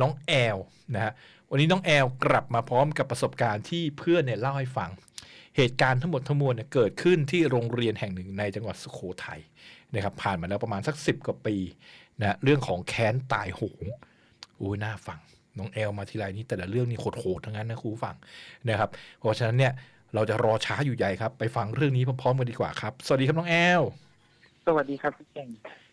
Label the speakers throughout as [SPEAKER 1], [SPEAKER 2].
[SPEAKER 1] น้องแอลนะฮะวันนี้น้องแอลกลับมาพร้อมกับประสบการณ์ที่เพื่อนเนี่ยเล่าให้ฟัง เหตุการณ์ทั้งหมดทั้งมวลเนี่ยเกิดขึ้นที่โรงเรียนแห่งหนึ่งในจังหวัดสุโขทัยนะครับผ่านมาแล้วประมาณสักสิบกว่าปีนะเรื่องของแค้นตายโหงโอ้ยน่าฟังน้องแอลมาทีไรนี่แต่ละเรื่องนี่โหดๆทั้งนั้นนะครูฟังนะครับเพราะฉะนั้นเนี่ยเราจะรอช้าอยู่ใหญ่ครับ ไปฟังเรื่องนี้พร้อมๆกันดีกว่าครับ สวัสดีครับน้องแอล
[SPEAKER 2] สวัสดีครับพี่เก่ง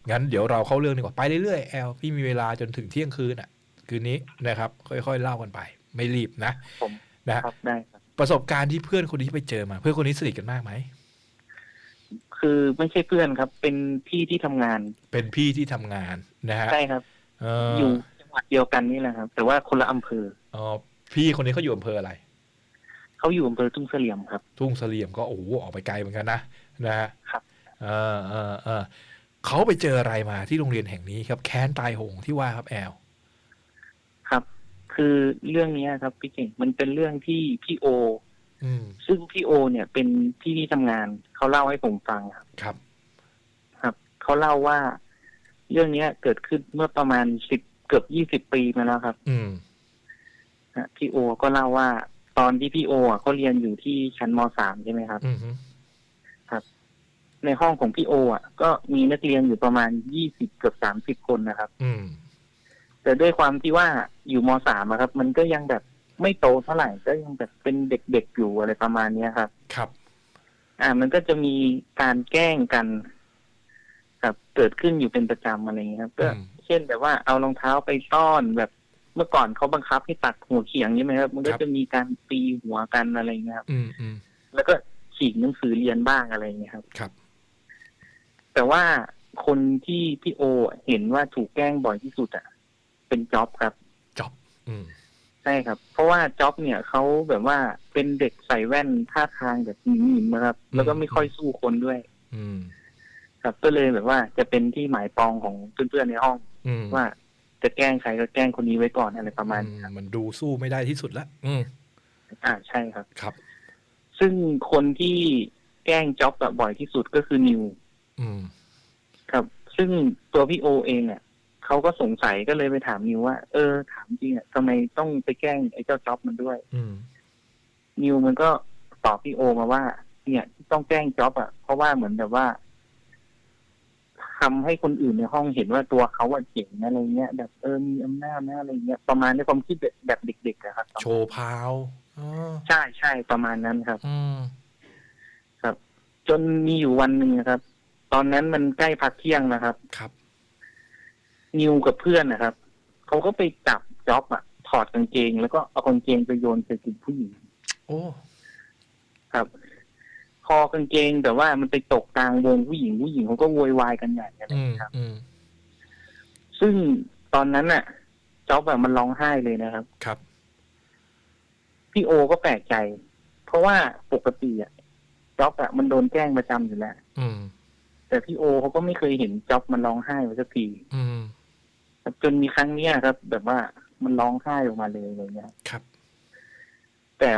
[SPEAKER 1] งั้นเดี๋ยวเราเข้าเรื่องดีกว่าไปเรื่อยๆแอลพี่มีเวลาจนถึงเที่ยงคืนอะ คืนนี้นะครับ ค่อยๆเล่ากันไป ไม่รีบนะ
[SPEAKER 2] ผม
[SPEAKER 1] นะฮะ
[SPEAKER 2] ครับได้ครับ
[SPEAKER 1] ประสบการณ์ที่เพื่อนคนนี้ไปเจอมา เพื่อนคนนี้สนิทกันมากไหม
[SPEAKER 2] คือไม่ใช่เพื่อนครับ เป็นพี่ที่ทำงาน
[SPEAKER 1] เป็นพี่ที่ทำงานนะฮะ
[SPEAKER 2] ใช่ครับ
[SPEAKER 1] เอ
[SPEAKER 2] อ
[SPEAKER 1] อยู่
[SPEAKER 2] จังหวัดเดียวกันนี่แหละครับ แต่ว่าคนละอำเภอ
[SPEAKER 1] เออพี่คนนี้เขาอยู่อำเภออะไร
[SPEAKER 2] เขาอยู่อำเภอทุ่งเสลี่ยมครับ
[SPEAKER 1] ทุ่งเสลี่ยมก็โอ้โหออกไปไกลเหมือนกันนะนะฮะ
[SPEAKER 2] ครับ
[SPEAKER 1] เออเออเออเขาไปเจออะไรมาที่โรงเรียนแห่งนี้ครับ แค้นตายโหงที่ว่าครับแอล
[SPEAKER 2] ครับ คือเรื่องเนี้ยครับพี่เก่งมันเป็นเรื่องที่พี่โอ
[SPEAKER 1] อืม
[SPEAKER 2] ซึ่งพี่โอ เนี่ยเป็นพี่ที่ทำงานเขาเล่าให้ผมฟังครับ
[SPEAKER 1] ครับ
[SPEAKER 2] ครับเขาเล่าว่า เรื่องเนี้ยเกิดขึ้นเมื่อประมาณสิบเกือบยี่สิบปีมาแล้วครับ
[SPEAKER 1] อืม
[SPEAKER 2] ฮะพี่โอ ก็เล่าว่า ตอนที่พี่โออะเขาเรียนอยู่ที่ชั้นมสามใช่ไหมครับ
[SPEAKER 1] อืมฮึ
[SPEAKER 2] ในห้องของพี่โอ อะ ก็มีนักเรียนอยู่ประมาณยี่สิบเกือบสามสิบคนนะครับ
[SPEAKER 1] อืม
[SPEAKER 2] แต่ด้วยความที่ว่าอยู่มสามอะครับ มันก็ยังแบบไม่โตเท่าไหร่ก็ยังแบบเป็นเด็กๆอยู่อะไรประมาณเนี้ยครับ
[SPEAKER 1] ครับ
[SPEAKER 2] อ่า มันก็จะมีการแกล้งกันครับเกิดขึ้นอยู่เป็นประจำอะไรอย่างเงี้ยครับ ก็
[SPEAKER 1] อืม
[SPEAKER 2] เช่นแบบว่าเอารองเท้าไปต้อนแบบเมื่อก่อนเขาบังคับให้ตัดหัวเขียงใช่ไหมครับ มันก็จะมีการตีหัวกันอะไรอย่างเงี้ยครับ
[SPEAKER 1] อืมอืม
[SPEAKER 2] แล้วก็ฉีกหนังสือเรียนบ้างอะไรอย่างเงี้ยครับ
[SPEAKER 1] ครับ
[SPEAKER 2] แต่ว่าคนที่พี่โอเห็นว่าถูกแกล้งบ่อยที่สุดอะ เป็นจ็อบครับ
[SPEAKER 1] จ็อบอืม
[SPEAKER 2] ใช่ครับ เพราะว่าจ็อบเนี่ยเขาแบบว่าเป็นเด็กใส่แว่นท่าทางแบบหนิ่มๆนะครับ แล้วก็ไม่ค่อยสู้คนด้วย
[SPEAKER 1] อืม
[SPEAKER 2] ครับก็เลยแบบว่าจะเป็นที่หมายปองของเพื่อนๆในห้อง
[SPEAKER 1] อืม
[SPEAKER 2] ว่าจะแกล้งใครก็แกล้งคนนี้ไว้ก่อนอะไรประมาณ
[SPEAKER 1] อื
[SPEAKER 2] นี้
[SPEAKER 1] ม
[SPEAKER 2] ครับ
[SPEAKER 1] มันดูสู้ไม่ได้ที่สุดละอืม
[SPEAKER 2] อ่าใช่ครับ
[SPEAKER 1] ครับ
[SPEAKER 2] ซึ่งคนที่แกล้งจ็อบแบบบ่อยที่สุดก็คือนิว
[SPEAKER 1] อืม
[SPEAKER 2] ครับ ซึ่งตัวพี่โอเองเนี่ย เขาก็สงสัยก็เลยไปถามนิวว่า เออ ถามจริงอะทำไมต้องไปแกล้งไอ้เจ้าจ็อบมันด้วย
[SPEAKER 1] อืม
[SPEAKER 2] นิวมันก็ตอบพี่โอมาว่า เนี่ยที่ต้องแกล้งจ็อบอะเพราะว่าเหมือนแบบว่าทำให้คนอื่นในห้องเห็นว่าตัวเขาอะเจ๋งอะไรเงี้ย แบบเออมีอำนาจนะอะไรเงี้ยประมาณในความคิดแบบแบบเด็กๆอะครับ
[SPEAKER 1] โชว์พาวอ๋อ
[SPEAKER 2] ใช่ใช่ประมาณนั้นครับ
[SPEAKER 1] อืม
[SPEAKER 2] ครับ จนมีอยู่วันหนึ่งนะครับ ตอนนั้นมันใกล้พักเที่ยงนะครับ
[SPEAKER 1] ครับ
[SPEAKER 2] นิวกับเพื่อนนะครับเขาก็ไปจับจ็อบอะถอดกางเกง แล้วก็เอากางเกงไปโยนใส่กลุ่มผู้หญิง
[SPEAKER 1] โอ้
[SPEAKER 2] ครับ คอกางเกงแต่ว่ามันไปตกกลางวงผู้หญิงผู้หญิงเขาก็โวยวายกันใหญ่อะไรอ
[SPEAKER 1] อื
[SPEAKER 2] ย่าง
[SPEAKER 1] ม
[SPEAKER 2] เงี้ยครับ
[SPEAKER 1] อืม
[SPEAKER 2] ซึ่งตอนนั้นน่ะจ็อบแบบมันร้องไห้เลยนะครับ
[SPEAKER 1] ครับ
[SPEAKER 2] พี่โอก็แปลกใจ เพราะว่าปกติอะจ็อบอะมันโดนแกล้งประจำอยู่แล้ว
[SPEAKER 1] อืม
[SPEAKER 2] แต่พี่โอเขาก็ไม่เคยเห็นจ็อบมันร้องไห้มาสักที
[SPEAKER 1] อืม
[SPEAKER 2] ครับ จนมีครั้งเนี้ยครับ แบบว่ามันร้องไห้ออกมาเลยอะไรเงี้ย
[SPEAKER 1] ครับ
[SPEAKER 2] แต่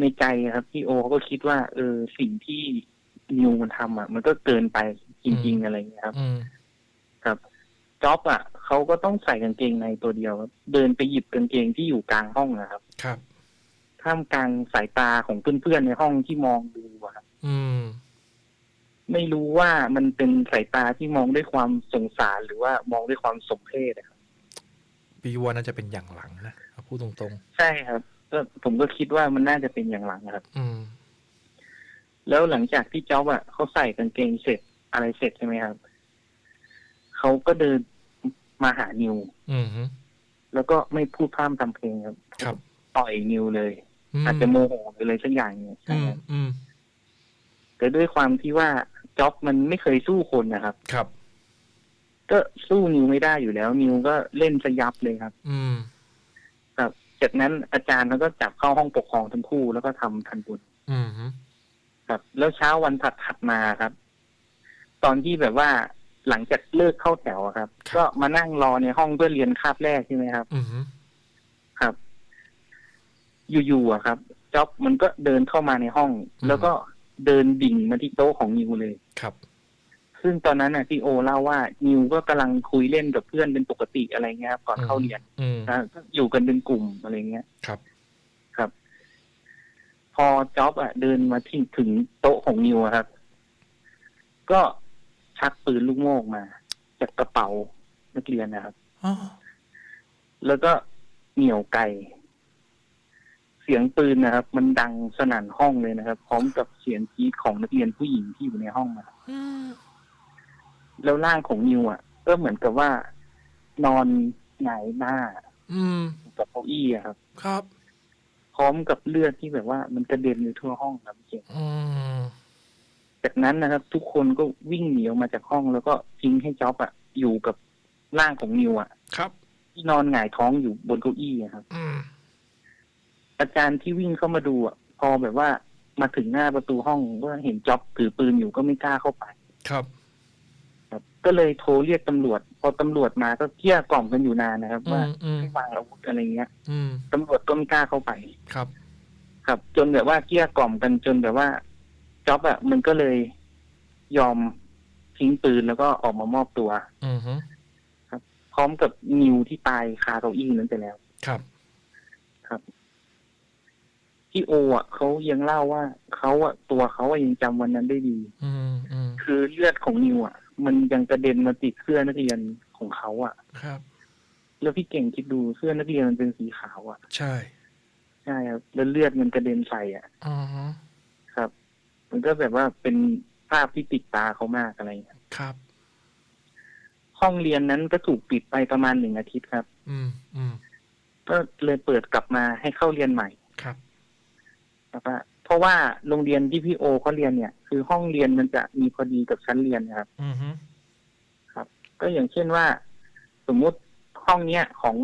[SPEAKER 2] ในใจอะครับพี่โอเขาก็คิดว่า เออสิ่งที่นิวมันทำอะ มันก็เกินไปจริง ๆ อะไรเงี้ยครับ
[SPEAKER 1] อืม
[SPEAKER 2] ครับจ็อบอะเขาก็ต้องใส่กางเกงในตัวเดียวครับเดินไปหยิบกางเกงที่อยู่กลางห้องนะครับ
[SPEAKER 1] ครับ
[SPEAKER 2] ท่ามกลางสายตาของเพื่อนๆในห้องที่มองดูอะครับ
[SPEAKER 1] อืม
[SPEAKER 2] ไม่รู้ว่ามันเป็นสายตาที่มองด้วยความสงสารหรือว่ามองด้วยความสมเพชอะครับ
[SPEAKER 1] พี่ว่าน่าจะเป็นอย่างหลังนะเอาพูดตรง
[SPEAKER 2] ใช่ครับก็ผมก็คิดว่ามันน่าจะเป็นอย่างหลังนะครับ
[SPEAKER 1] ๆอืม
[SPEAKER 2] แล้วหลังจากที่จ็อบอะเขาใส่กางเกงเสร็จอะไรเสร็จใช่ไหมครับเขาก็เดินมาหานิว
[SPEAKER 1] อืมฮึ
[SPEAKER 2] แล้วก็ไม่พูดพร่ำทำเพลงครับ
[SPEAKER 1] ครับ
[SPEAKER 2] ต่อยนิวเลย
[SPEAKER 1] ม
[SPEAKER 2] อาจจะโมโหหรืออะไรสักอย่างเนี่ย
[SPEAKER 1] อืมอืม
[SPEAKER 2] แต่ด้วยความที่ว่าจ็อบมันไม่เคยสู้คนนะครับ
[SPEAKER 1] ครับ
[SPEAKER 2] ก็สู้นิวไม่ได้อยู่แล้ว นิวก็เล่นสยับเลยครับ
[SPEAKER 1] อืม
[SPEAKER 2] ครับ จากนั้นอาจารย์เขาก็จับเข้าห้องปกครองทั้งคู่แล้วก็ทำทันบุญ
[SPEAKER 1] อืมฮึ
[SPEAKER 2] ครับ แล้วเช้าวันถัดถัดมาครับ ตอนที่แบบว่าหลังจากเลิกเข้าแถวอะครับ ก็มานั่งรอในห้องเพื่อเรียนคาบแรกใช่ไหมครับ
[SPEAKER 1] อืมฮึ
[SPEAKER 2] ครับ อยู่ๆอะครับจ็อบมันก็เดินเข้ามาในห้อง แล้วก็ เดินดิ่งมาที่โต๊ะของนิวเลย
[SPEAKER 1] ครับ
[SPEAKER 2] ซึ่งตอนนั้นน่ะพี่โอเล่าว่านิวก็กำลังคุยเล่นกับเพื่อนเป็นปกติอะไรเงี้ยครับก่อนเข้าเรียน
[SPEAKER 1] อืม
[SPEAKER 2] นะก็อยู่กันเป็นกลุ่มอะไรเงี้ย
[SPEAKER 1] ครับ
[SPEAKER 2] ครับ พอจ็อบอะเดินมาที่ถึงโต๊ะของนิวอะครับ ก็ชักปืนลูกโม่ออกมา จากกระเป๋านักเรียนนะครับ
[SPEAKER 1] อ๋อ
[SPEAKER 2] แล้วก็เหนี่ยวไก เสียงปืนนะครับ มันดังสนั่นห้องเลยนะครับ พร้อมกับเสียงกรีดของนักเรียนผู้หญิงที่อยู่ในห้องนะครับ
[SPEAKER 1] อืม
[SPEAKER 2] แล้วร่างของนิวอะ ก็เหมือนกับว่า นอนหงายหน้า
[SPEAKER 1] อืม
[SPEAKER 2] กับเก้าอี้อะครับ
[SPEAKER 1] ครับ
[SPEAKER 2] พร้อมกับเลือดที่แบบว่า มันกระเด็นอยู่ทั่วห้องครับเจ๋ง
[SPEAKER 1] อืม
[SPEAKER 2] จากนั้นนะครับ ทุกคนก็วิ่งหนีออกมาจากห้องแล้วก็ทิ้งให้จ็อบอะอยู่กับร่างของนิวอะ
[SPEAKER 1] ครับ
[SPEAKER 2] ที่นอนหงายท้องอยู่บนเก้าอี้อะครับ
[SPEAKER 1] อืม
[SPEAKER 2] อาจารย์ที่วิ่งเข้ามาดูอะพอแบบว่ามาถึงหน้าประตูห้องก็เห็นจ็อบถือปืนอยู่ก็ไม่กล้าเข้าไป
[SPEAKER 1] ครับ
[SPEAKER 2] ครับ ก็เลยโทรเรียกตำรวจ พอตำรวจมาก็เกลี้ยกล่อมกันอยู่นานนะครับ
[SPEAKER 1] อื
[SPEAKER 2] ว่าม
[SPEAKER 1] อืม
[SPEAKER 2] ให้วางอาวุธอะไรเงี้ย
[SPEAKER 1] อืม
[SPEAKER 2] ตำรวจก็ไม่กล้าเข้าไป
[SPEAKER 1] ครับ
[SPEAKER 2] ครับ จนแบบว่าเกลี้ยกล่อมกันจนแบบว่าจ็อบอะมันก็เลยยอมทิ้งปืนแล้วก็ออกมามอบตัว
[SPEAKER 1] อืมฮึ
[SPEAKER 2] พร้อมกับนิวที่ตายคาเก้าอี้นั้นไปแล้ว
[SPEAKER 1] ครับ
[SPEAKER 2] พี่โออะเขายังเล่าว่าเขาอะตัวเขาอะยังจำวันนั้นได้ดี
[SPEAKER 1] อืมอืม
[SPEAKER 2] คือเลือดของนิวอะ มันยังกระเด็นมาติดเสื้อนักเรียนของเขาอะ
[SPEAKER 1] ครับ
[SPEAKER 2] แล้วพี่เก่งคิดดูเสื้อนักเรียนมันเป็นสีขาวอะ
[SPEAKER 1] ใช่
[SPEAKER 2] ใช่ครับแล้วเลือดมันกระเด็นใส่อะ
[SPEAKER 1] อืมฮึ
[SPEAKER 2] ครับ มันก็แบบว่าเป็นภาพที่ติดตาเขามากอะไรอย่างเงี้ย
[SPEAKER 1] ครับ
[SPEAKER 2] ห้องเรียนนั้นก็ถูกปิดไปประมาณหนึ่งอาทิตย์ครับ
[SPEAKER 1] อืมอืม
[SPEAKER 2] ก็เลยเปิดกลับมาให้เข้าเรียนใหม่
[SPEAKER 1] ครับ
[SPEAKER 2] ครับว่าเพราะว่าโรงเรียนที่พี่โอเขาเรียนเนี่ย คือห้องเรียนมันจะมีพอดีกับชั้นเรียนนะครับ
[SPEAKER 1] อืมฮึ
[SPEAKER 2] ก็อย่างเช่นว่า สมมุติห้องเนี้ยของ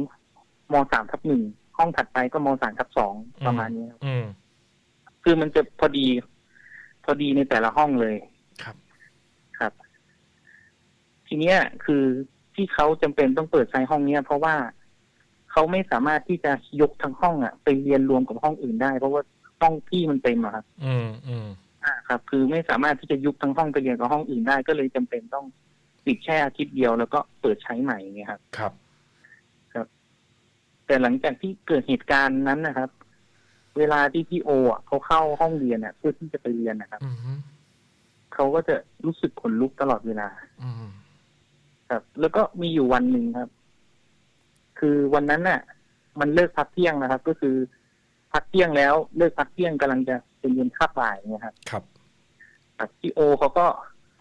[SPEAKER 2] มสามทับหนึ่งห้องถัดไปก็มสามทับสองประมาณนี้ครับ
[SPEAKER 1] อืม
[SPEAKER 2] คือมันจะพอดี พอดีในแต่ละห้องเลย
[SPEAKER 1] ครับ
[SPEAKER 2] ครับ ทีเนี้ยคือที่เขาจำเป็นต้องเปิดใช้ห้องเนี้ย เพราะว่าเขาไม่สามารถที่จะยกทั้งห้องอะไปเรียนรวมกับห้องอื่นได้ เพราะว่า ห้องที่มันเต็มอะครับ
[SPEAKER 1] อืมอืม
[SPEAKER 2] อ่าครับ คือไม่สามารถที่จะยุบทั้งห้องไปเรียนกับห้องอื่นได้ก็เลยจำเป็นต้องปิดแค่อาทิตย์เดียวแล้วก็เปิดใช้ใหม่อย่างเงี้ยครับ
[SPEAKER 1] ครับ
[SPEAKER 2] แต่หลังจากที่เกิดเหตุการณ์นั้นนะครับ เวลาที่พี่โออะเขาเข้าห้องเรียนอะเพื่อที่จะไปเรียนนะครับ
[SPEAKER 1] อืมฮึ
[SPEAKER 2] เขาก็จะรู้สึกขนลุกตลอดเวลา
[SPEAKER 1] อืม
[SPEAKER 2] ครับ แล้วก็มีอยู่วันหนึ่งครับ คือวันนั้นน่ะ มันเลิกพักเที่ยงนะครับ ก็คือ พักเที่ยงแล้วเลิกพักเที่ยงกำลังจะเป็นเย็นคาบบ่ายเนี่ยครับ
[SPEAKER 1] ครับ
[SPEAKER 2] ครับพี่โอเขาก็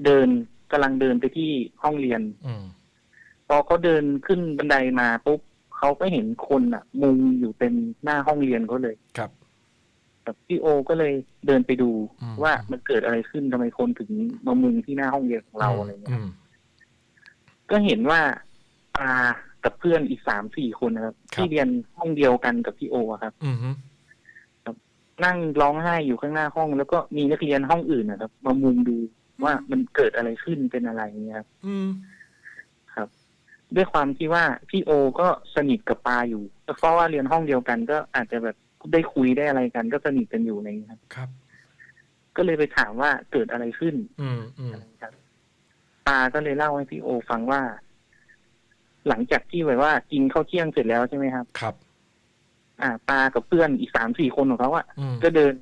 [SPEAKER 2] เดินกำลังเดินไปที่ห้องเรียน
[SPEAKER 1] อืม
[SPEAKER 2] พอเขาเดินขึ้นบันไดมาปุ๊บเขาก็เห็นคนอะ มุงอยู่เต็มหน้าห้องเรียนเขาเลย
[SPEAKER 1] ครับ
[SPEAKER 2] ครับพี่โอก็เลยเดินไปดู
[SPEAKER 1] อืม
[SPEAKER 2] ว่ามันเกิดอะไรขึ้นทำไมคนถึงมามุงที่หน้าห้องเรียนของเราอะไรเงี้ย
[SPEAKER 1] ม
[SPEAKER 2] ก็เห็นว่าตากับเพื่อนอีกสามสี่คนนะครับ ที่เรียนห้องเดียวกันกับพี่โออะครับ
[SPEAKER 1] อืมฮึ
[SPEAKER 2] นั่งร้องไห้อยู่ข้างหน้าห้อง แล้วก็มีนักเรียนห้องอื่นนะครับ มามุงดูว่ามันเกิดอะไรขึ้นเป็นอะไรเงี้ยครับ
[SPEAKER 1] อืม
[SPEAKER 2] ครับ ด้วยความที่ว่าพี่โอก็สนิทกับปาอยู่เพราะว่าเรียนห้องเดียวกัน ก็อาจจะแบบได้คุยได้อะไรกัน ก็สนิทกันอยู่อะไรเงี้ยครับ
[SPEAKER 1] ครับ
[SPEAKER 2] ก็เลยไปถามว่าเกิดอะไรขึ้น
[SPEAKER 1] อืมอืม
[SPEAKER 2] ครับปาก็เลยเล่าให้พี่โอฟังว่า หลังจากที่แบบว่ากินข้าวเที่ยงเสร็จแล้วใช่ไหมครับ
[SPEAKER 1] ครับ
[SPEAKER 2] อ่าปากับเพื่อนอีกสามสี่คนของเขาอะ
[SPEAKER 1] อืม
[SPEAKER 2] ก็เดิน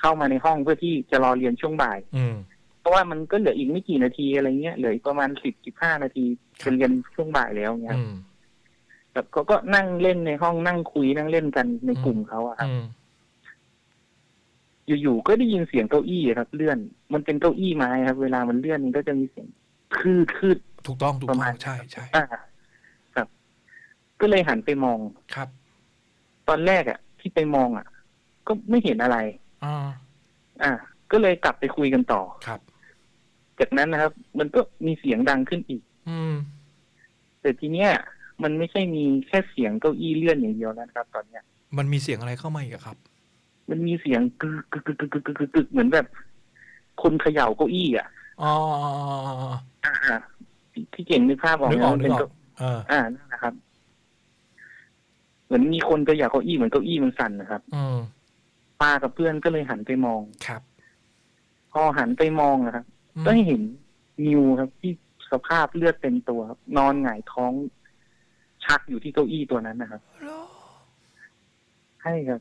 [SPEAKER 2] เข้ามาในห้องเพื่อที่จะรอเรียนช่วงบ่าย
[SPEAKER 1] อืม
[SPEAKER 2] เพราะว่ามันก็เหลืออีกไม่กี่นาทีอะไรเงี้ยเหลืออีกประมาณสิบสิบห้านาที
[SPEAKER 1] ครับ
[SPEAKER 2] จะเรียนช่วงบ่ายแล้วเงี้ย
[SPEAKER 1] อืม
[SPEAKER 2] แบบเขาก็นั่งเล่นในห้องนั่งคุยนั่งเล่นกันในกลุ่มเขาอะครับ
[SPEAKER 1] อืม
[SPEAKER 2] อยู่ๆ ก็ได้ยินเสียงเก้าอี้ครับ เลื่อน มันเป็นเก้าอี้ไม้ครับ เวลามันเลื่อนมันก็จะมีเสียงคืดคืด
[SPEAKER 1] ถูกต้อง ถูก
[SPEAKER 2] ประ
[SPEAKER 1] ต้
[SPEAKER 2] มา
[SPEAKER 1] อ
[SPEAKER 2] ณ
[SPEAKER 1] ง ใช่ ใช่
[SPEAKER 2] อ่า ครับ ก็เลยหันไปมอง
[SPEAKER 1] ครับ
[SPEAKER 2] ตอนแรกอะ ที่ไปมองอะ ก็ไม่เห็นอะไร
[SPEAKER 1] อ่า
[SPEAKER 2] ก็เลยกลับไปคุยกันต่อ
[SPEAKER 1] ครับ
[SPEAKER 2] จากนั้นนะครับ มันก็มีเสียงดังขึ้นอีก
[SPEAKER 1] อืม
[SPEAKER 2] แต่ทีเนี้ยมันไม่ใช่มีแค่เสียงเก้าอี้เลื่อนอย่างเดียวนะครับ ตอนเนี้ย
[SPEAKER 1] มันมีเสียงอะไรเข้ามาอีกครับ
[SPEAKER 2] มันมีเสียงกึกกึกกึกกึกกึกกึกเหมือนแบบ คนเขย่าเก้าอี้อะ
[SPEAKER 1] อ๋อ
[SPEAKER 2] อ่าที่เก่งนึกภาพออก
[SPEAKER 1] นึกออก
[SPEAKER 2] นึ
[SPEAKER 1] กออ
[SPEAKER 2] ก
[SPEAKER 1] เออ
[SPEAKER 2] อ่านั่นแหละครับ เหมือนมีคนเขย่าเก้าอี้เหมือนเก้าอี้มันสั่นนะครับ
[SPEAKER 1] อืม
[SPEAKER 2] ป้ากับเพื่อนก็เลยหันไปมอง
[SPEAKER 1] ครับ
[SPEAKER 2] พอหันไปมองนะครับ
[SPEAKER 1] อืม
[SPEAKER 2] ก็เห็นนิวครับ ที่สภาพเลือดเต็มตัวครับนอนหงายท้อง ชักอยู่ที่เก้าอี้ตัวนั้นนะครับ
[SPEAKER 1] เหรอ
[SPEAKER 2] ใช่ครับ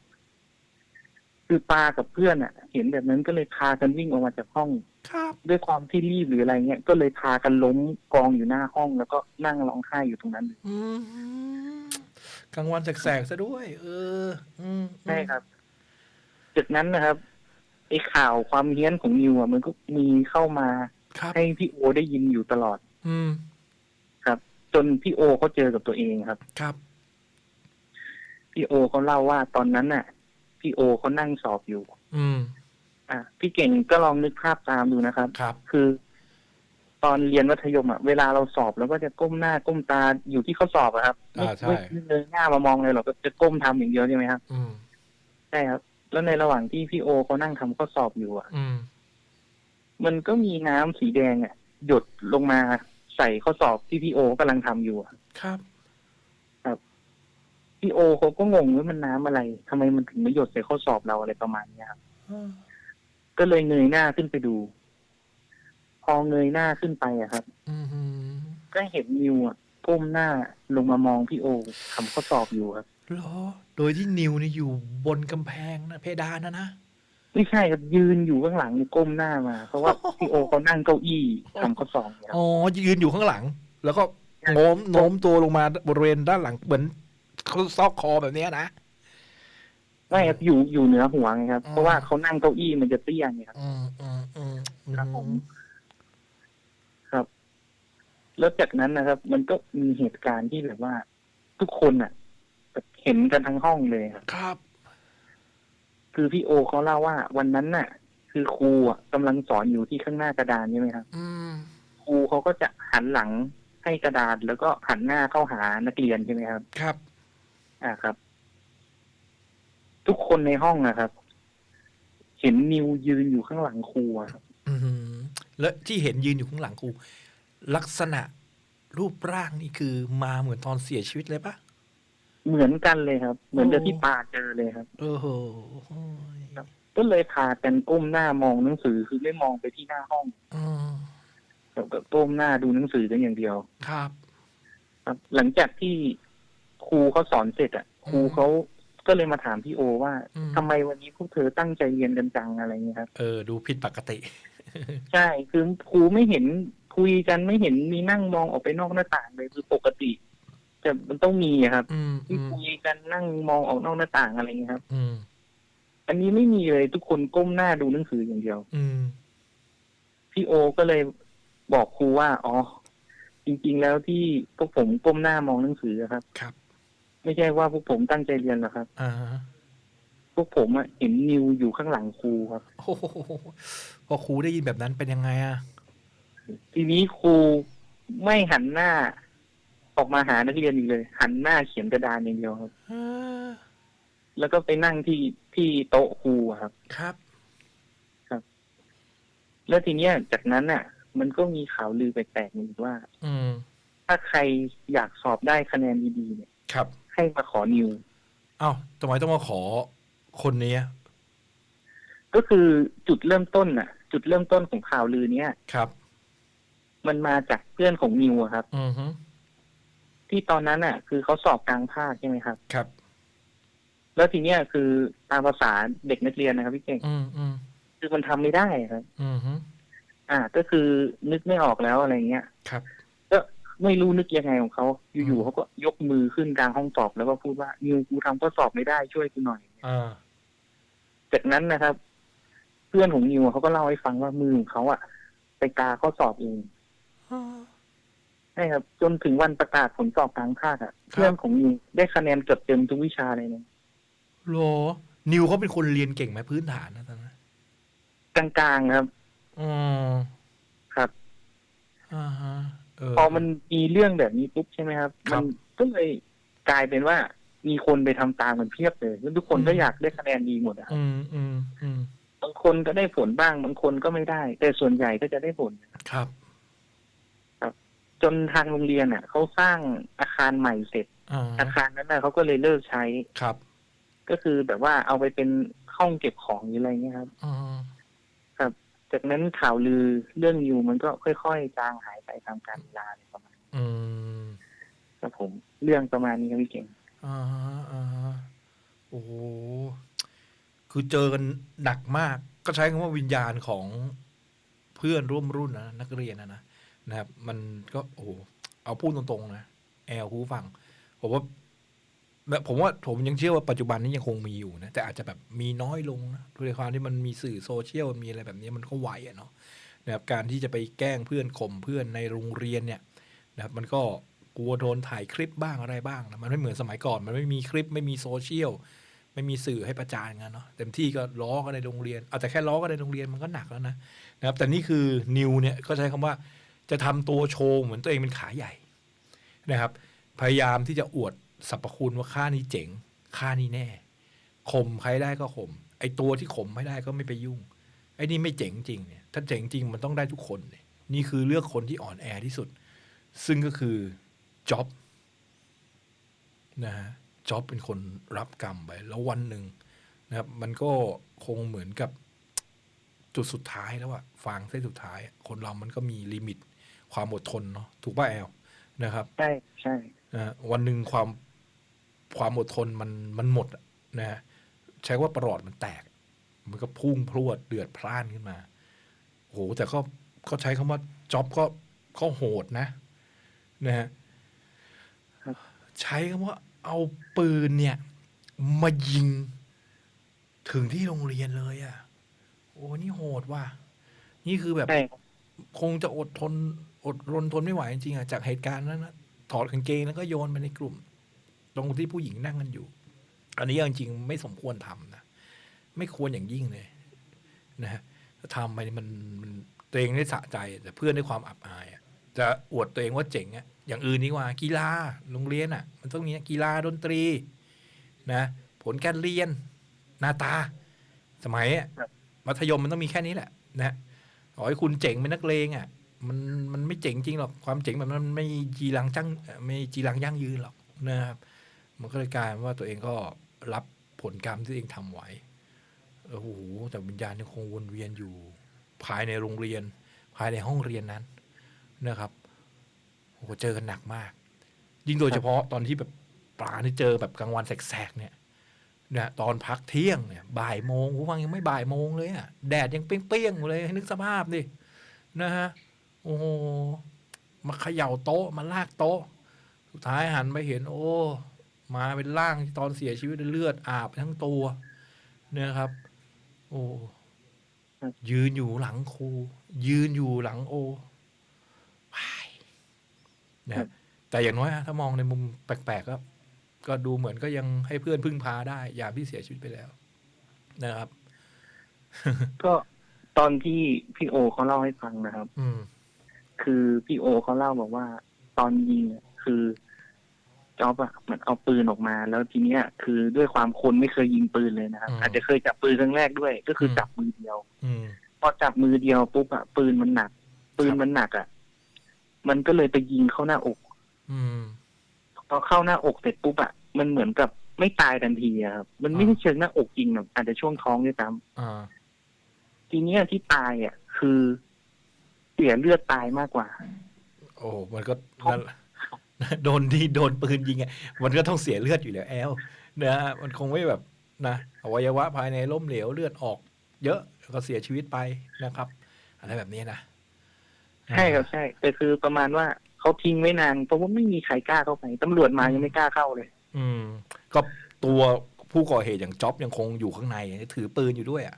[SPEAKER 2] คือปากับเพื่อนอะ เห็นแบบนั้นก็เลยพากันวิ่งออกมาจากห้อง
[SPEAKER 1] ครับ
[SPEAKER 2] ด้วยความที่รีบหรืออะไรเงี้ยก็เลยพากันล้มกองอยู่หน้าห้อง แล้วก็นั่งร้องไห้อยู่ตรงนั้นเลย
[SPEAKER 1] อืม กลางวันแสกๆซะด้วย เออ อืม
[SPEAKER 2] ใช่ครับจากนั้นนะครับไอ้ข่าวความเฮี้ยนของนิวอะมันก็มีเข้ามา
[SPEAKER 1] ครับ
[SPEAKER 2] ให้พี่โอได้ยินอยู่ตลอด
[SPEAKER 1] อืม
[SPEAKER 2] ครับ จนพี่โอเขาเจอกับตัวเองครับ
[SPEAKER 1] ครับ
[SPEAKER 2] พี่โอเขาเล่าว่าตอนนั้นน่ะ พี่โอเขานั่งสอบอยู่
[SPEAKER 1] อืม
[SPEAKER 2] อะพี่เก่งก็ลองนึกภาพตามดูนะครับ
[SPEAKER 1] ครับ
[SPEAKER 2] คือ ตอนเรียนมัธยมอะเวลาเราสอบเราก็จะก้มหน้าก้มตาอยู่ที่เขาสอบอะครับไม่
[SPEAKER 1] อ่าใช่
[SPEAKER 2] ไม่เงยหน้ามามองเลยหรอกก็จะก้มทำอย่างเดียวใช่ไหมครับ
[SPEAKER 1] อืม
[SPEAKER 2] ใช่ครับ แล้วในระหว่างที่พี่โอเขานั่งทำข้อสอบอยู่อะ
[SPEAKER 1] อืม
[SPEAKER 2] มันก็มีน้ำสีแดงอะ หยดลงมาใส่ข้อสอบที่พี่โอกำลังทำอยู่อะ
[SPEAKER 1] ครับ
[SPEAKER 2] พี่โอเขาก็งงว่ามันน้ำอะไรทำไมมันถึงมาหยดใส่ข้อสอบเราอะไรประมาณเนี้ยครับ
[SPEAKER 1] อืม
[SPEAKER 2] ก็เลยเงยหน้าขึ้นไปดู พอเงยหน้าขึ้นไปอะครับ
[SPEAKER 1] อืม
[SPEAKER 2] ก็เห็นนิวอะก้มหน้าลงมามองพี่โอทำข้อสอบอยู่ครับ
[SPEAKER 1] เหรอ โดยที่นิวเนี่ยอยู่บนกำแพงนะเพดานนะนะ
[SPEAKER 2] ไม่ใช่ครับยืนอยู่ข้างหลังก้มหน้ามา เพราะว่าพี่โอเขานั่งเก้าอี้ทำข้อสอบเนี่ยครับ
[SPEAKER 1] อ๋อยืนอยู่ข้างหลัง แล้วก็โน้มโน้มตัวลงมาบริเวณด้านหลังเหมือนเขาซอกคอแบบเนี้ยนะ
[SPEAKER 2] ไม่ครับอยู่อยู่เหนือหัวไงครับ
[SPEAKER 1] อ๋อ
[SPEAKER 2] เพราะว่าเขานั่งเก้าอี้มันจะเตี้ยไงครับ
[SPEAKER 1] อืมอืมอืมอื
[SPEAKER 2] ครับผมครับ แล้วจากนั้นนะครับ มันก็มีเหตุการณ์ที่แบบว่า ทุกคนอะแบบเห็นกันทั้งห้องเลยครับ
[SPEAKER 1] ครับ
[SPEAKER 2] คือพี่โอเขาเล่าว่า วันนั้นน่ะ คือครูอะกำลังสอนอยู่ที่ข้างหน้ากระดานใช่ไหมครับ
[SPEAKER 1] อืม
[SPEAKER 2] ครูเขาก็จะหันหลังให้กระดานแล้วก็หันหน้าเข้าหานักเรียนใช่ไหมครับ
[SPEAKER 1] ครับ
[SPEAKER 2] อ่าครับ ทุกคนในห้องนะครับ เห็นนิวยืนอยู่ข้างหลังครูอะครับ
[SPEAKER 1] อืมแล้วที่เห็นยืนอยู่ข้างหลังครู ลักษณะรูปร่างนี่คือมาเหมือนตอนเสียชีวิตเลยปะ
[SPEAKER 2] เหมือนกันเลยครับ เหมือนกับ
[SPEAKER 1] โอ้
[SPEAKER 2] ที่ปาเจอเลยครับ
[SPEAKER 1] เออโห
[SPEAKER 2] ก็เลยพากันก้มหน้ามองหนังสือคือไม่มองไปที่หน้าห้อง
[SPEAKER 1] อืม
[SPEAKER 2] แบบกับก้มหน้าดูหนังสือกันอย่างเดียว
[SPEAKER 1] ครับ
[SPEAKER 2] ครับ หลังจากที่ครูเขาสอนเสร็จอะครูเขาก็เลยมาถามพี่โอว่า
[SPEAKER 1] อืม
[SPEAKER 2] ทำไมวันนี้พวกเธอตั้งใจเรียนกันจังอะไรเงี้ยครับ
[SPEAKER 1] เออ ดูผิดปกติ
[SPEAKER 2] ใช่ คือครูไม่เห็น คุยกันไม่เห็นมีนั่งมองออกไปนอกหน้าต่างเลยคือปกติแต่มันต้องมีอะครับ
[SPEAKER 1] อืม
[SPEAKER 2] ที่
[SPEAKER 1] อืม
[SPEAKER 2] คุยกันนั่งมองออกนอกหน้าต่างอะไรเงี้ยครับ
[SPEAKER 1] อืม
[SPEAKER 2] อันนี้ไม่มีเลยทุกคนก้มหน้าดูหนังสืออย่างเดียว
[SPEAKER 1] อืม
[SPEAKER 2] พี่โอก็เลยบอกครูว่า อ๋อ จริง ๆ แล้วที่พวกผมก้มหน้ามองหนังสืออะครับ
[SPEAKER 1] ครับ
[SPEAKER 2] ไม่ใช่ว่าพวกผมตั้งใจเรียนหรอกครับ
[SPEAKER 1] อ่า
[SPEAKER 2] พวกผมอะเห็นนิวอยู่ข้างหลังครูครับ
[SPEAKER 1] โอ้โหพอครูได้ยินแบบนั้นเป็นยังไงอะ
[SPEAKER 2] ทีนี้ครูไม่หันหน้า ออกมาหานักเรียนอีกเลย หันหน้าเขียนกระดานอย่างเดียวครับ
[SPEAKER 1] เออ
[SPEAKER 2] แล้วก็ไปนั่งที่ที่โต๊ะครูอะครับ
[SPEAKER 1] ครับ
[SPEAKER 2] แล้วทีเนี้ยจากนั้นน่ะ มันก็มีข่าวลือแปลกๆอีกว่า
[SPEAKER 1] อืม
[SPEAKER 2] ถ้าใครอยากสอบได้คะแนนดีๆเนี่ย
[SPEAKER 1] ครับ
[SPEAKER 2] ให้มาขอนิว
[SPEAKER 1] เอ้าทำไมต้องมาขอคนนี้อะ
[SPEAKER 2] ก็คือจุดเริ่มต้นน่ะ จุดเริ่มต้นของข่าวลือเนี้ย
[SPEAKER 1] ครับ
[SPEAKER 2] มันมาจากเพื่อนของนิวอะครับ
[SPEAKER 1] อือฮึ
[SPEAKER 2] ที่ตอนนั้นน่ะ คือเขาสอบกลางภาคใช่ไหมครับ
[SPEAKER 1] ครับ
[SPEAKER 2] แล้วทีเนี้ยคือตามภาษาเด็กนักเรียนนะครับพี่เก่ง
[SPEAKER 1] อืมอืม
[SPEAKER 2] คือมันทำไม่ได้ครับ
[SPEAKER 1] อือฮึ
[SPEAKER 2] อ่า ก็คือนึกไม่ออกแล้วอะไรเงี้ย
[SPEAKER 1] ครับ
[SPEAKER 2] ก็ไม่รู้นึกยังไงของเขาอยู่ๆเขาก็ยกมือขึ้นกลางห้องสอบแล้วก็พูดว่านิวกูทำข้อสอบไม่ได้ช่วยกูหน่อย
[SPEAKER 1] อ่า
[SPEAKER 2] จากนั้นนะครับ เพื่อนของนิวเขาก็เล่าให้ฟังว่ามือของเขาอะไปกาข้อสอบเอง ใช่ครับ จนถึงวันประกาศผลสอบกลางภาคอะเพื่อนของนิวได้คะแนนเกือบเต็มทุกวิชาเลยเนี่ย
[SPEAKER 1] โหรอนิวเขาเป็นคนเรียนเก่งไหมพื้นฐานนะตอนนั้น
[SPEAKER 2] กลางๆครับ
[SPEAKER 1] อืม
[SPEAKER 2] ครับ
[SPEAKER 1] อ่าฮะเออ
[SPEAKER 2] พอมันมีเรื่องแบบนี้ปุ๊บใช่ไหมครับ
[SPEAKER 1] ครั
[SPEAKER 2] มั
[SPEAKER 1] บ
[SPEAKER 2] นก็เลยกลายเป็นว่ามีคนไปทำตามกันเพียบเลยแล้วทุกคนก็
[SPEAKER 1] อืม
[SPEAKER 2] อยากได้คะแนนดีหมดอะครับ
[SPEAKER 1] อืมอืมอืม
[SPEAKER 2] บางคนก็ได้ผลบ้าง บางคนก็ไม่ได้ แต่ส่วนใหญ่ก็จะได้ผล
[SPEAKER 1] ครับ
[SPEAKER 2] จนทางโรงเรียนอะเขาสร้างอาคารใหม่เสร็จ
[SPEAKER 1] อ่า
[SPEAKER 2] อาคารนั้นน่ะเขาก็เลยเลิกใช้
[SPEAKER 1] ครับ
[SPEAKER 2] ก็คือแบบว่าเอาไปเป็นห้องเก็บของหรืออะไรเงี้ยครับ
[SPEAKER 1] อืม
[SPEAKER 2] จจากนั้นข่าวลือเรื่องนิวมันก็ค่อยๆจางหายไปตามกาลเวลาเลยประมาณ
[SPEAKER 1] อืม
[SPEAKER 2] ครับผม เรื่องประมาณนี้ครับพี่เก่ง
[SPEAKER 1] อ่าฮะอ่าฮะโอ้โหคือเจอกันหนักมาก ก็ใช้คำว่าวิญญาณของเพื่อนร่วมรุ่นนะนักเรียนนะนะ นะครับ มันก็โอ้โหเอาพูดตรงๆนะแอลคูฟังผมว่าผมว่าผมยังเชื่อว่าปัจจุบันนี้ยังคงมีอยู่นะแต่อาจจะแบบมีน้อยลงนะด้วยความที่มันมีสื่อโซเชียลมีอะไรแบบนี้มันก็ไวอะเนาะนะครับการที่จะไปแกล้งเพื่อนข่มเพื่อนในโรงเรียนเนี่ยนะครับมันก็กลัวโดนถ่ายคลิปบ้างอะไรบ้างนะมันไม่เหมือนสมัยก่อน มันไม่มีคลิปไม่มีโซเชียลไม่มีสื่อให้ประจานกันเนาะเต็มที่ก็ล้อกันในโรงเรียน เอาแต่แค่ล้อกันในโรงเรียนมันก็หนักแล้วนะนะครับแต่นี่คือนิวเนี่ยก็ใช้คำว่า จะทำตัวโชว์เหมือนตัวเองเป็นขาใหญ่นะครับ พยายามที่จะอวดสรรพคุณว่าค่านี้เจ๋ง ค่านี้แน่ข่มใครได้ก็ข่มไอตัวที่ข่มไม่ได้ก็ไม่ไปยุ่ง ไอ้นี่ไม่เจ๋งจริงเนี่ย ถ้าเจ๋งจริงมันต้องได้ทุกคนเนี่ยนี่คือเลือกคนที่อ่อนแอที่สุด ซึ่งก็คือจ็อบนะฮะจ็อบเป็นคนรับกรรมไป แล้ววันหนึ่งนะครับ มันก็คงเหมือนกับจุดสุดท้ายแล้วอะฟางเส้นสุดท้าย คนเรามันก็มีลิมิต ความอดทนเนาะถูกป่ะแอลนะครับ
[SPEAKER 2] ใช่ใช่
[SPEAKER 1] นะฮะวันหนึ่งความความอดทนมันมันหมดอะนะฮะใช้ว่าประหลอดมันแตก มันก็พุ่งพรวดเดือดพล่านขึ้นมาโอ้โหแต่ก็ก็ใช้คำว่าจ็อบก็ก็โหดนะนะฮะใช้คำว่าเอาปืนเนี่ย มายิงถึงที่โรงเรียนเลยอะ่ะ โอ้นี่โหดว่ะนี่คือแบบ
[SPEAKER 2] ใช่ครับ
[SPEAKER 1] คงจะอดทน อดรนทนไม่ไหวจริงๆอะจากเหตุการณ์นั้นนะถอดกางเกงแล้วก็โยนไปในกลุ่ม ตรงที่ผู้หญิงนั่งกันอยู่ อันนี้จริงๆไม่สมควรทำนะไม่ควรอย่างยิ่งเลย นะฮะถ้าทำไปนี่มันมันตัวเองได้สะใจ แต่เพื่อนได้ความอับอายอะจะอวดตัวเองว่าเจ๋งอะอย่างอื่นดีกว่า กีฬาโรงเรียนอะมันต้องมีกีฬาดนตรี นะ ผลการเรียนหน้าตา สมัยอะมัธยมมันต้องมีแค่นี้แหละ นะขอให้คุณเจ๋งเป็นนักเลงอะ มันมันไม่เจ๋งจริงหรอกความเจ๋งแบบนั้นมันไม่จีรังจังไม่จีรังยั่งยืนหรอกนะครับมันก็เลยกลายเป็นว่าตัวเองก็รับผลกรรมที่ตัวเองทำไว้โอ้โหแต่วิญญาณยังคงวนเวียนอยู่ภายในโรงเรียน ภายในห้องเรียนนั้นนะครับโอ้โหเจอกันหนักมาก ยิ่งโดยเฉพาะตอนที่แบบปลาที่เจอแบบกลางวันแสกๆเนี่ยเนี่ยตอนพักเที่ยงเนี่ยบ่ายโมงผู้ฟังยังไม่บ่ายโมงเลยอะแดดยังเปรี้ยงๆอยู่เลยให้นึกสภาพดินะฮะ โอ้โหมาเขย่าโต๊ะมาลากโต๊ะ สุดท้ายหันไปเห็น โอ้ มาเป็นร่างที่ตอนเสียชีวิตเลือดอาบทั้งตัว เนี่ยครับ โอ้ยืนอยู่หลังครู ยืนอยู่หลังโอวายนะแต่อย่างน้อยอะถ้ามองในมุมแปลกๆก็ก็ดูเหมือนก็ยังให้เพื่อนพึ่งพาได้ ยามที่เสียชีวิตไปแล้ว นะครับ
[SPEAKER 2] ก็ตอนที่พี่โอเขาเล่าให้ฟังนะครับ
[SPEAKER 1] อืม
[SPEAKER 2] คือพี่โอเขาเล่าบอกว่า ตอนยิงอะคือจ๊อบอะเหมือนเอาปืนออกมา แล้วทีเนี้ย คือด้วยความคนไม่เคยยิงปืนเลยนะครับ
[SPEAKER 1] อืม
[SPEAKER 2] อาจจะเคยจับปืนครั้งแรกด้วย ก็คืออ
[SPEAKER 1] ม
[SPEAKER 2] จับมือเดียว
[SPEAKER 1] อืม
[SPEAKER 2] พอจับมือเดียวปุ๊บอะปืนมันหนัก ปืนมันหนักอะมันก็เลยไปยิงเข้าหน้าอก
[SPEAKER 1] อืม
[SPEAKER 2] พอเข้าหน้าอกเสร็จปุ๊บอะมันเหมือนกับไม่ตายทันทีอะครับมันไม่
[SPEAKER 1] อ่า
[SPEAKER 2] ได้เชิงหน้าอกจริงหรอกอาจจะช่วงท้องด้วยซ้
[SPEAKER 1] อ่าำ
[SPEAKER 2] ทีเนี้ยที่ตายอะคือ เสียเลือดตายมากกว่า
[SPEAKER 1] โอ้มันก็นั่นโดนที่โดนปืนยิงไงมันก็ต้องเสียเลือดอยู่แล้วแอลนะฮะมันคงไม่แบบนะอวัยวะภายในล้มเหลวเลือดออก เยอะแล้วก็เสียชีวิตไปนะครับ อะไรแบบนี้นะ
[SPEAKER 2] ใช่ครับใช่แต่คือประมาณว่าเขาทิ้งไว้นานเพราะว่าไม่มีใครกล้าเข้าไปตำรวจมายังไม่กล้าเข้าเลย
[SPEAKER 1] อืม ก็ตัวผู้ก่อเหตุอย่างจ็อบยังคงอยู่ข้างใน ถือปืนอยู่ด้วยอะ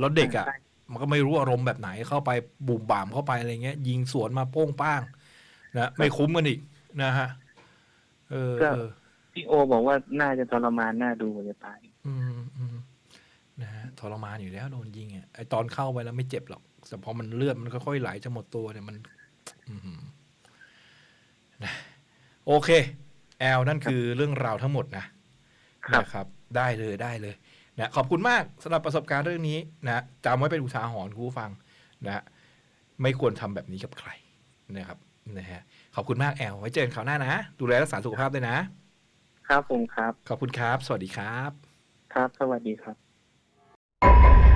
[SPEAKER 1] แล้วเด็กอะ
[SPEAKER 2] ใช่
[SPEAKER 1] มันก็ไม่รู้อารมณ์แบบไหนเข้าไปบุ่มบ่ามเข้าไปอะไรเงี้ย ยิงสวนมาโป้งป้างนะไม่คุ้มกันอีกนะฮะเออเออ
[SPEAKER 2] พี่โอบอกว่าน่าจะทรมานน่าดูกว่าจะตาย
[SPEAKER 1] อืมอืมนะฮะทรมานอยู่แล้วโดนยิงอะไอตอนเข้าไปแล้วไม่เจ็บหรอกแต่พอมันเลือดมันค่อยๆไหลจะหมดตัวเนี่ยมัน อืมนะโอเค แอลนั่นคือเรื่องราวทั้งหมดนะครับนะครับ ได้เลยได้เลย นะขอบคุณมากสำหรับประสบการณ์เรื่องนี้นะจำไว้เป็นอุทาหรณ์คุณผู้ฟังนะไม่ควรทำแบบนี้กับใครนะครับนะฮะขอบคุณมากแอลไว้เจอกันคราวหน้านะ ดูแลรักษาสุขภาพด้วยนะ
[SPEAKER 2] ครับผมครับ
[SPEAKER 1] ขอบคุณครับ สวัสดีครับ
[SPEAKER 2] ครับ สวัสดีครับ